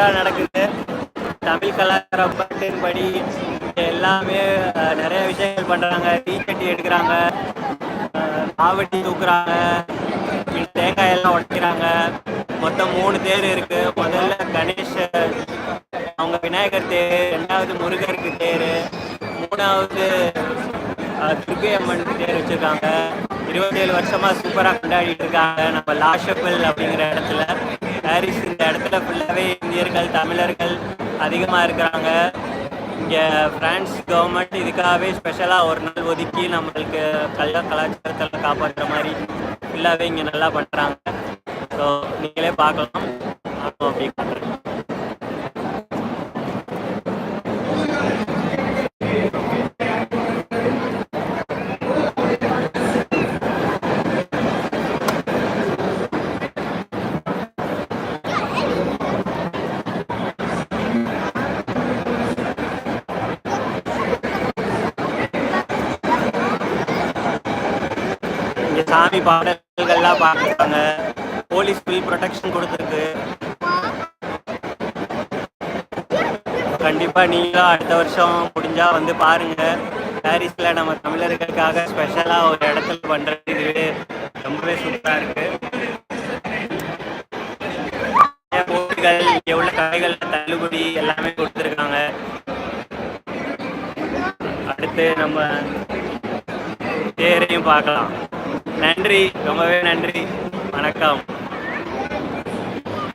சூப்பராக நடக்குது. தமிழ் கலாச்சாரம் படி எல்லாமே நிறைய விஷயங்கள் பண்ணுறாங்க தீச்சட்டி எடுக்கிறாங்க. அஹ், தூக்குறாங்க. தேங்காய் எல்லாம் உடைக்கிறாங்க. மொத்தம் மூணு தேர் இருக்கு. முதல்ல கணேஷ் அவங்க விநாயகர் தேர் ரெண்டாவது முருகருக்கு தேர் மூணாவது துர்கை அம்மனுக்கு தேர் வச்சிருக்காங்க. இருபத்தேழு வருஷமா சூப்பராக கொண்டாடிட்டு இருக்காங்க. நம்ம லாஷப்பல் அப்படிங்கிற இடத்துல. பாரிஸ் இந்த இடத்துல ஃபுல்லாவே இந்தியர்கள் தமிழர்கள் அதிகமா இருக்கிறாங்க. இங்க பிரான்ஸ் கவர்மெண்ட் இதுக்காகவே ஸ்பெஷலா ஒரு நாள் ஒதுக்கி நம்மளுக்கு கல்ல கலாச்சாரத்தில் காப்பாற்றுற மாதிரி ஃபுல்லாவே இங்க நல்லா பண்றாங்க. ஸோ நீங்களே பார்க்கலாம். நானும் அப்படி பண்றேன் சாமி பாடல்கள்லாம் பாடுறாங்க போலீஸ் ஃபுல் ப்ரொடெக்ஷன் கொடுத்துருக்கு கண்டிப்பா நீங்களும் அடுத்த வருஷம் முடிஞ்சா வந்து பாருங்க. பாரிஸ்ல நம்ம தமிழர்களுக்காக ஸ்பெஷலா ஒரு இடத்துல பண்றது ரொம்பவே சூப்பரா இருக்கு. போட்டிகள் இங்க உள்ள கடைகள் தள்ளுபடி எல்லாமே கொடுத்துருக்காங்க. அடுத்து நம்ம தேரையும் பார்க்கலாம். நன்றி. ரொம்பவே நன்றி. வணக்கம்.